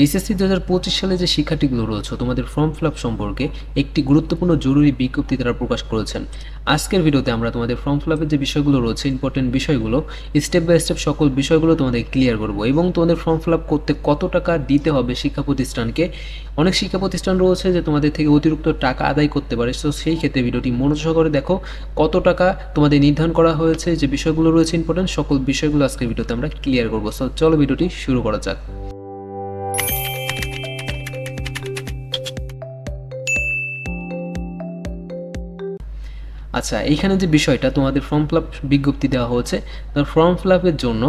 HSC দু হাজার পঁচিশ সালে যে শিক্ষার্থীগুলো রয়েছে, তোমাদের ফর্ম ফিল আপ সম্পর্কে একটি গুরুত্বপূর্ণ জরুরি বিজ্ঞপ্তি তারা প্রকাশ করেছেন। আজকের ভিডিওতে আমরা তোমাদের ফর্ম ফিল আপের যে বিষয়গুলো রয়েছে ইম্পর্টেন্ট বিষয়গুলো স্টেপ বাই স্টেপ সকল বিষয়গুলো তোমাদের ক্লিয়ার করব এবং তোমাদের ফর্ম ফিল আপ করতে কত টাকা দিতে হবে শিক্ষা প্রতিষ্ঠানকে। অনেক শিক্ষা প্রতিষ্ঠান রয়েছে যে তোমাদের থেকে অতিরিক্ত টাকা আদায় করতে পারে তো সেই ক্ষেত্রে ভিডিওটি মনোযোগ করে দেখো কত টাকা তোমাদের নির্ধারণ করা হয়েছে, যে বিষয়গুলো রয়েছে ইম্পর্টেন্ট সকল বিষয়গুলো আজকের ভিডিওতে আমরা ক্লিয়ার করব। সো চলো ভিডিওটি শুরু করা যাক। আচ্ছা এইখানে যে বিষয়টা, তোমাদের ফর্ম ফিল বিজ্ঞপ্তি দেওয়া হয়েছে ফর্ম ফিল জন্য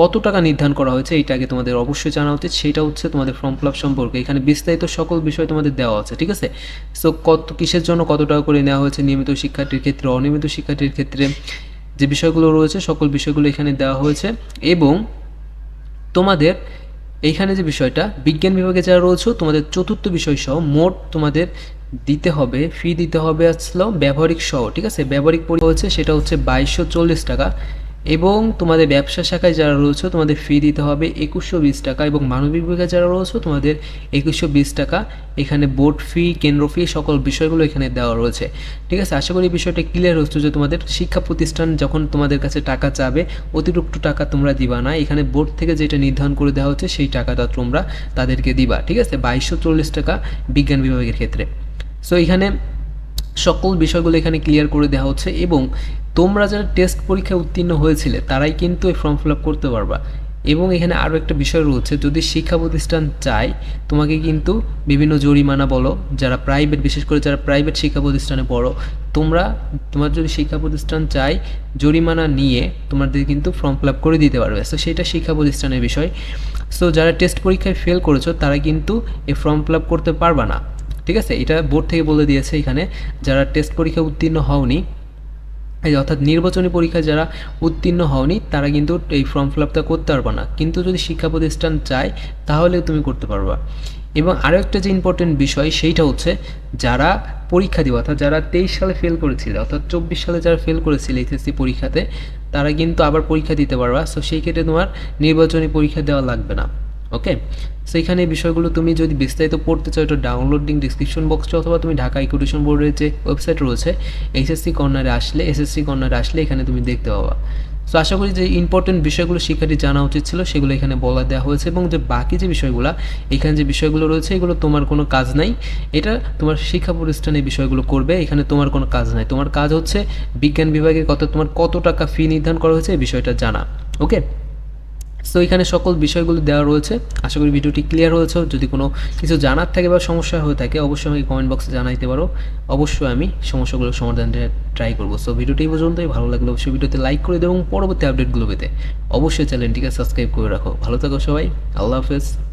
কত টাকা নির্ধারণ করা হয়েছে, এইটা আগে তোমাদের অবশ্যই জানা উচিত। সেটা হচ্ছে তোমাদের ফর্ম ফিল সম্পর্কে, এখানে বিস্তারিত সকল বিষয় তোমাদের দেওয়া আছে, ঠিক আছে? সো কত, কিসের জন্য কত টাকা করে নেওয়া হয়েছে, নিয়মিত শিক্ষার্থীর ক্ষেত্রে, অনিয়মিত শিক্ষার্থীর ক্ষেত্রে, যে বিষয়গুলো রয়েছে, সকল বিষয়গুলো এখানে দেওয়া হয়েছে। এবং তোমাদের এইখানে যে বিষয়টা, বিজ্ঞান বিভাগে যারা রয়েছে, তোমাদের চতুর্থ বিষয় সহ মোট তোমাদের দিতে হবে ফি দিতে হবে আসলো ব্যবহারিক সহ, ঠিক আছে? ব্যবহারিক পরি হচ্ছে সেটা হচ্ছে বাইশশো চল্লিশ টাকা এবং তোমাদের ব্যবসা শাখায় যারা রয়েছে তোমাদের ফি দিতে হবে একুশশো বিশ টাকা এবং মানবিক বিভাগে যারা রয়েছে তোমাদের একুশশো বিশ টাকা। এখানে বোর্ড ফি কেন্দ্র ফি সকল বিষয়গুলো এখানে দেওয়া রয়েছে। ঠিক আছে? আশা করি বিষয়টা ক্লিয়ার হচ্ছে যে তোমাদের শিক্ষা প্রতিষ্ঠান যখন তোমাদের কাছে টাকা চাবে, অতিরিক্ত টাকা তোমরা দিবা না। এখানে বোর্ড থেকে যেটা নির্ধারণ করে দেওয়া হচ্ছে সেই টাকাটা তোমরা তাদেরকে দিবা, ঠিক আছে? বাইশশো চল্লিশ টাকা বিজ্ঞান বিভাগের ক্ষেত্রে। সো এখানে সকল বিষয়গুলো এখানে ক্লিয়ার করে দেওয়া হচ্ছে এবং তোমরা যারা টেস্ট পরীক্ষায় উত্তীর্ণ হয়েছিলে, তারাই কিন্তু এই ফর্ম ফিল আপ করতে পারবা। এবং এখানে আরও একটা বিষয় রয়েছে, যদি শিক্ষা প্রতিষ্ঠান চায়, তোমাকে কিন্তু বিভিন্ন জরিমানা বলো, যারা প্রাইভেট বিশেষ করে যারা প্রাইভেট শিক্ষা প্রতিষ্ঠানে পড়ো, তোমরা, তোমার যদি শিক্ষা প্রতিষ্ঠান চায়, জরিমানা নিয়ে তোমাদের কিন্তু ফর্ম ফিল আপ করে দিতে পারবে। সো সেটা শিক্ষা প্রতিষ্ঠানের বিষয়। সো যারা টেস্ট পরীক্ষায় ফেল করেছ, তারা কিন্তু এই ফর্ম ফিল আপ করতে পারবা না। ঠিক আছে? এটা বোর্ড থেকে বলে দিয়েছে এখানে, যারা টেস্ট পরীক্ষা উত্তীর্ণ হওনি, এই অর্থাৎ নির্বাচনী পরীক্ষায় যারা উত্তীর্ণ হওনি, তারা কিন্তু এই ফর্ম ফিল আপটা করতে পারবে না। কিন্তু যদি শিক্ষা প্রতিষ্ঠান চায়, তাহলে তুমি করতে পারবা। এবং আরও একটা যে ইম্পর্টেন্ট বিষয়, সেইটা হচ্ছে যারা পরীক্ষা দিবে, অর্থাৎ যারা তেইশ সালে ফেল করেছিল, অর্থাৎ চব্বিশ সালে যারা ফেল করেছিল এইচএসসি পরীক্ষাতে, তারা কিন্তু আবার পরীক্ষা দিতে পারবা। সো সেই ক্ষেত্রে তোমার নির্বাচনী পরীক্ষা দেওয়া লাগবে না। ওকে সো এখানে এই বিষয়গুলো তুমি যদি বিস্তারিত পড়তে চাও, এটা ডাউনলোড ডিসক্রিপশন বক্সে অথবা তুমি ঢাকা ইকুটেশন বোর্ডের যে ওয়েবসাইট রয়েছে এইচএসসি কর্নারে আসলে এসএসসি কর্নারে আসলে এখানে তুমি দেখতে পাবা। সো আশা করি যে ইম্পর্টেন্ট বিষয়গুলো শিক্ষার্থী জানা উচিত ছিল, সেগুলো এখানে বলা দেওয়া হয়েছে এবং যে বাকি যে বিষয়গুলো, এখানে যে বিষয়গুলো রয়েছে, এগুলো তোমার কোনো কাজ নাই। এটা তোমার শিক্ষা প্রতিষ্ঠানে বিষয়গুলো করবে, এখানে তোমার কোনো কাজ নাই। তোমার কাজ হচ্ছে বিজ্ঞান বিভাগে কত তোমার কত টাকা ফি নির্ধারণ করা হয়েছে, এই বিষয়টা জানা। ওকে সো এখানে সকল বিষয়গুলো দেওয়া রয়েছে। আশা করি ভিডিওটি ক্লিয়ার হয়েছে। যদি কোনো কিছু জানার থাকে বা সমস্যা হয়ে থাকে, অবশ্যই আমাকে কমেন্ট বক্সে জানাইতে পারো। অবশ্যই আমি সমস্যাগুলোর সমাধান ট্রাই করব। সো ভিডিওটি এই পর্যন্তই। ভালো লাগলে অবশ্যই ভিডিওতে লাইক করে দেবো এবং পরবর্তী আপডেটগুলো পেতে অবশ্যই চ্যানেলটিকে সাবস্ক্রাইব করে রাখো। ভালো থাকো সবাই। আল্লাহ হাফেজ।